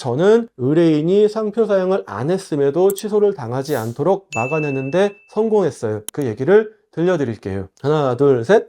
저는 의뢰인이 상표 사용을 안 했음에도 취소를 당하지 않도록 막아내는데 성공했어요. 그 얘기를 들려드릴게요. 하나, 둘, 셋.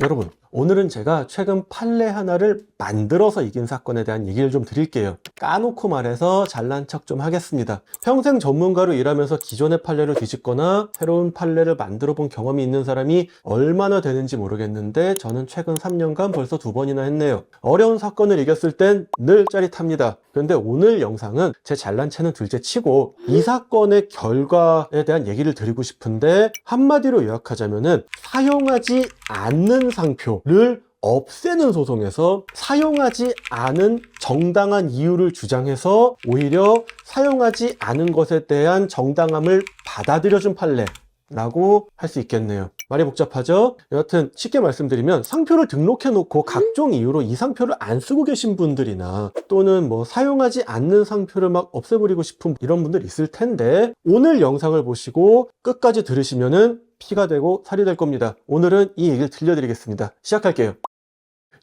여러분, 오늘은 제가 최근 판례 하나를 만들어서 이긴 사건에 대한 얘기를 좀 드릴게요. 까놓고 말해서 잘난 척 좀 하겠습니다. 평생 전문가로 일하면서 기존의 판례를 뒤집거나 새로운 판례를 만들어 본 경험이 있는 사람이 얼마나 되는지 모르겠는데 저는 최근 3년간 벌써 두 번이나 했네요. 어려운 사건을 이겼을 땐 늘 짜릿합니다. 그런데 오늘 영상은 제 잘난 체는 둘째 치고 이 사건의 결과에 대한 얘기를 드리고 싶은데 한마디로 요약하자면은 사용하지 않는 상표를 없애는 소송에서 사용하지 않은 정당한 이유를 주장해서 오히려 사용하지 않은 것에 대한 정당함을 받아들여준 판례 라고 할 수 있겠네요. 말이 복잡하죠? 여하튼 쉽게 말씀드리면 상표를 등록해 놓고 각종 이유로 이 상표를 안 쓰고 계신 분들이나 또는 뭐 사용하지 않는 상표를 막 없애버리고 싶은 이런 분들 있을 텐데 오늘 영상을 보시고 끝까지 들으시면은 피가 되고 살이 될 겁니다. 오늘은 이 얘기를 들려드리겠습니다. 시작할게요.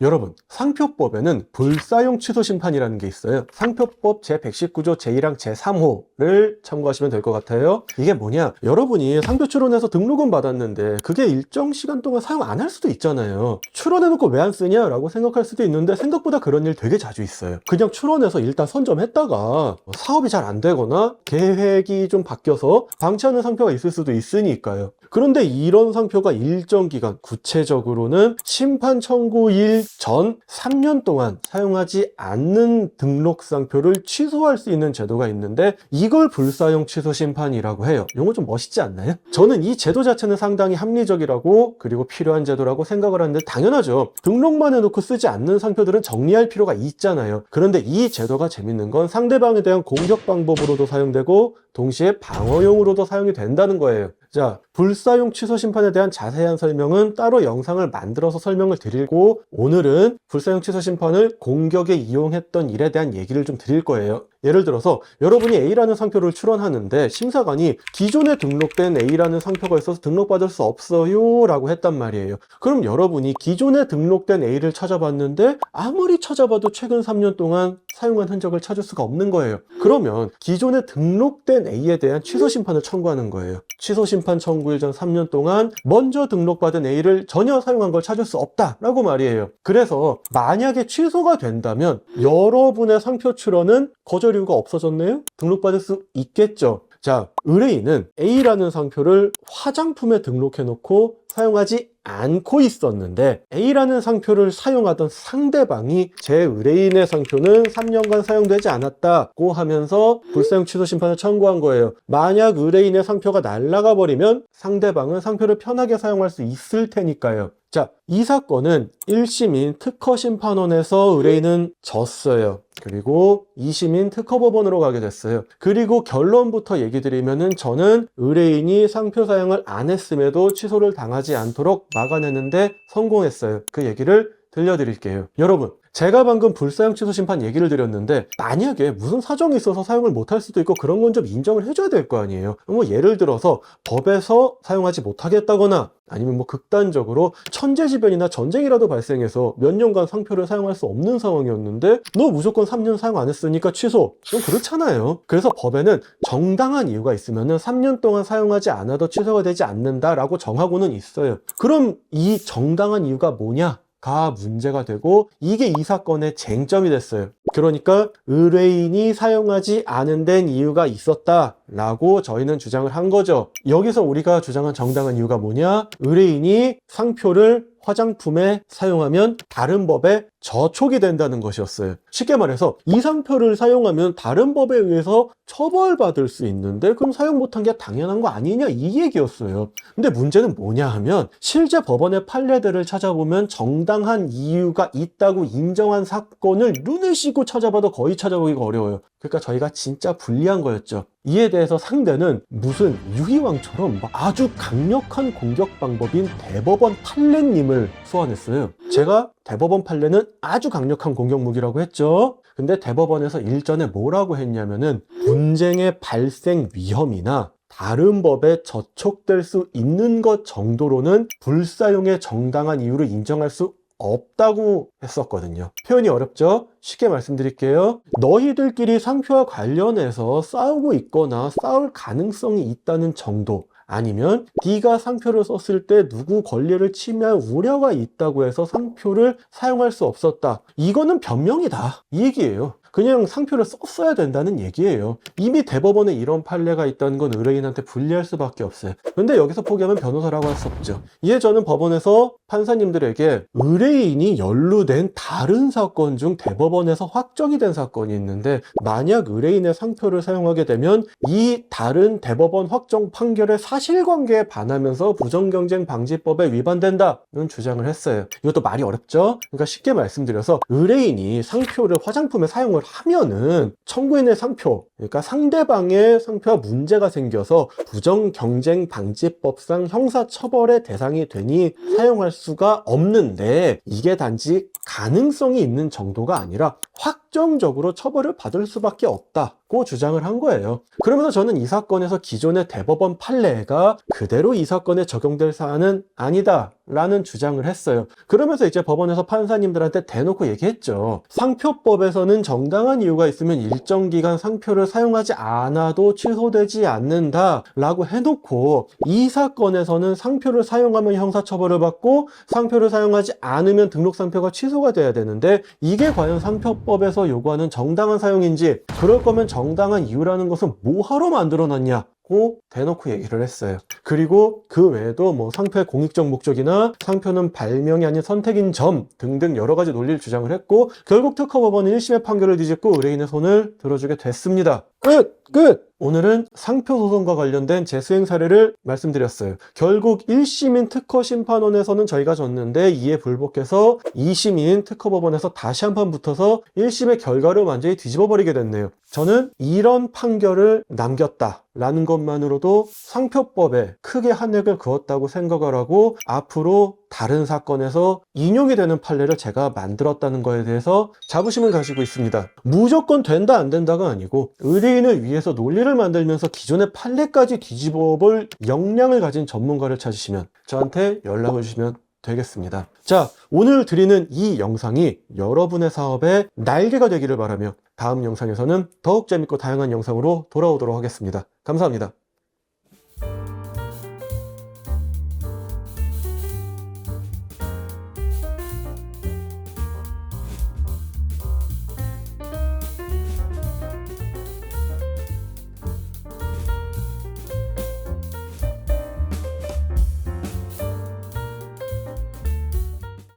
여러분, 상표법에는 불사용 취소 심판이라는 게 있어요. 상표법 제119조 제1항 제3호를 참고하시면 될 것 같아요. 이게 뭐냐? 여러분이 상표 출원해서 등록은 받았는데 그게 일정 시간 동안 사용 안 할 수도 있잖아요. 출원해놓고 왜 안 쓰냐라고 생각할 수도 있는데 생각보다 그런 일 되게 자주 있어요. 그냥 출원해서 일단 선점했다가 사업이 잘 안 되거나 계획이 좀 바뀌어서 방치하는 상표가 있을 수도 있으니까요. 그런데 이런 상표가 일정 기간, 구체적으로는 심판 청구일 전 3년 동안 사용하지 않는 등록 상표를 취소할 수 있는 제도가 있는데 이걸 불사용 취소 심판이라고 해요. 용어 좀 멋있지 않나요? 저는 이 제도 자체는 상당히 합리적이라고 그리고 필요한 제도라고 생각을 하는데 당연하죠. 등록만 해놓고 쓰지 않는 상표들은 정리할 필요가 있잖아요. 그런데 이 제도가 재밌는 건 상대방에 대한 공격 방법으로도 사용되고 동시에 방어용으로도 사용이 된다는 거예요. 자, 불사용 취소 심판에 대한 자세한 설명은 따로 영상을 만들어서 설명을 드리고 오늘은 불사용 취소 심판을 공격에 이용했던 일에 대한 얘기를 좀 드릴 거예요. 예를 들어서 여러분이 A라는 상표를 출원하는데 심사관이 기존에 등록된 A라는 상표가 있어서 등록받을 수 없어요 라고 했단 말이에요. 그럼 여러분이 기존에 등록된 A를 찾아봤는데 아무리 찾아봐도 최근 3년 동안 사용한 흔적을 찾을 수가 없는 거예요. 그러면 기존에 등록된 A에 대한 취소 심판을 청구하는 거예요. 취소 심판 청구일 전 3년 동안 먼저 등록받은 A를 전혀 사용한 걸 찾을 수 없다 라고 말이에요. 그래서 만약에 취소가 된다면 여러분의 상표 출원은 거절 이유가 없어졌네요? 등록받을 수 있겠죠. 자, 의뢰인은 A라는 상표를 화장품에 등록해 놓고 사용하지 않고 있었는데 A라는 상표를 사용하던 상대방이 제 의뢰인의 상표는 3년간 사용되지 않았다고 하면서 불사용 취소 심판을 청구한 거예요. 만약 의뢰인의 상표가 날아가 버리면 상대방은 상표를 편하게 사용할 수 있을 테니까요. 자, 이 사건은 1심인 특허심판원에서 의뢰인은 졌어요. 그리고 2심인 특허법원으로 가게 됐어요. 그리고 결론부터 얘기 드리면은 저는 의뢰인이 상표 사용을 안 했음에도 취소를 당하지 않도록 막아내는데 성공했어요. 그 얘기를 들려드릴게요. 여러분, 제가 방금 불사용 취소 심판 얘기를 드렸는데 만약에 무슨 사정이 있어서 사용을 못할 수도 있고 그런 건 좀 인정을 해줘야 될 거 아니에요. 뭐 예를 들어서 법에서 사용하지 못하겠다거나 아니면 뭐 극단적으로 천재지변이나 전쟁이라도 발생해서 몇 년간 상표를 사용할 수 없는 상황이었는데 너 무조건 3년 사용 안 했으니까 취소. 좀 그렇잖아요. 그래서 법에는 정당한 이유가 있으면 은 3년 동안 사용하지 않아도 취소가 되지 않는다라고 정하고는 있어요. 그럼 이 정당한 이유가 뭐냐? 가 문제가 되고 이게 이 사건의 쟁점이 됐어요. 그러니까 의뢰인이 사용하지 않은 데는 이유가 있었다 라고 저희는 주장을 한 거죠. 여기서 우리가 주장한 정당한 이유가 뭐냐? 의뢰인이 상표를 화장품에 사용하면 다른 법에 저촉이 된다는 것이었어요. 쉽게 말해서 이 상표를 사용하면 다른 법에 의해서 처벌받을 수 있는데 그럼 사용 못한 게 당연한 거 아니냐 이 얘기였어요. 근데 문제는 뭐냐 하면 실제 법원의 판례들을 찾아보면 정당한 이유가 있다고 인정한 사건을 눈을 씻고 찾아봐도 거의 찾아보기가 어려워요. 그러니까 저희가 진짜 불리한 거였죠. 이에 대해서 상대는 무슨 유희왕처럼 막 아주 강력한 공격 방법인 대법원 판례님을 소환했어요. 제가 대법원 판례는 아주 강력한 공격 무기라고 했죠. 근데 대법원에서 일전에 뭐라고 했냐면은 분쟁의 발생 위험이나 다른 법에 저촉될 수 있는 것 정도로는 불사용의 정당한 이유를 인정할 수 없다고 했었거든요. 표현이 어렵죠? 쉽게 말씀드릴게요. 너희들끼리 상표와 관련해서 싸우고 있거나 싸울 가능성이 있다는 정도. 아니면 네가 상표를 썼을 때 누구 권리를 침해할 우려가 있다고 해서 상표를 사용할 수 없었다. 이거는 변명이다. 이 얘기예요. 그냥 상표를 썼어야 된다는 얘기예요. 이미 대법원에 이런 판례가 있다는 건 의뢰인한테 불리할 수밖에 없어요. 근데 여기서 포기하면 변호사라고 할 수 없죠. 이에 저는 법원에서 판사님들에게 의뢰인이 연루된 다른 사건 중 대법원에서 확정이 된 사건이 있는데 만약 의뢰인의 상표를 사용하게 되면 이 다른 대법원 확정 판결의 사실관계에 반하면서 부정경쟁 방지법에 위반된다는 주장을 했어요. 이것도 말이 어렵죠? 그러니까 쉽게 말씀드려서 의뢰인이 상표를 화장품에 사용을 하면은 청구인의 상표, 그러니까 상대방의 상표와 문제가 생겨서 부정 경쟁 방지법상 형사 처벌의 대상이 되니 사용할 수가 없는데 이게 단지 가능성이 있는 정도가 아니라 확정적으로 처벌을 받을 수밖에 없다고 주장을 한 거예요. 그러면서 저는 이 사건에서 기존의 대법원 판례가 그대로 이 사건에 적용될 사안은 아니다. 라는 주장을 했어요. 그러면서 이제 법원에서 판사님들한테 대놓고 얘기했죠. 상표법에서는 정당한 이유가 있으면 일정 기간 상표를 사용하지 않아도 취소되지 않는다 라고 해놓고 이 사건에서는 상표를 사용하면 형사처벌을 받고 상표를 사용하지 않으면 등록상표가 취소가 돼야 되는데 이게 과연 상표 법에서 요구하는 정당한 사용인지 그럴 거면 정당한 이유라는 것은 뭐하러 만들어놨냐 고 대놓고 얘기를 했어요. 그리고 그 외에도 뭐 상표의 공익적 목적이나 상표는 발명이 아닌 선택인 점 등등 여러 가지 논리를 주장을 했고 결국 특허법원은 1심의 판결을 뒤집고 의뢰인의 손을 들어주게 됐습니다. 끝! 끝! 오늘은 상표 소송과 관련된 재수행 사례를 말씀드렸어요. 결국 1심인 특허심판원에서는 저희가 졌는데 이에 불복해서 2심인 특허법원에서 다시 한 판 붙어서 1심의 결과를 완전히 뒤집어버리게 됐네요. 저는 이런 판결을 남겼다. 라는 것만으로도 상표법에 크게 한 획을 그었다고 생각을 하고 앞으로 다른 사건에서 인용이 되는 판례를 제가 만들었다는 거에 대해서 자부심을 가지고 있습니다. 무조건 된다 안 된다가 아니고 의뢰인을 위해서 논리를 만들면서 기존의 판례까지 뒤집어 볼 역량을 가진 전문가를 찾으시면 저한테 연락을 주시면 되겠습니다. 자, 오늘 드리는 이 영상이 여러분의 사업에 날개가 되기를 바라며 다음 영상에서는 더욱 재밌고 다양한 영상으로 돌아오도록 하겠습니다. 감사합니다.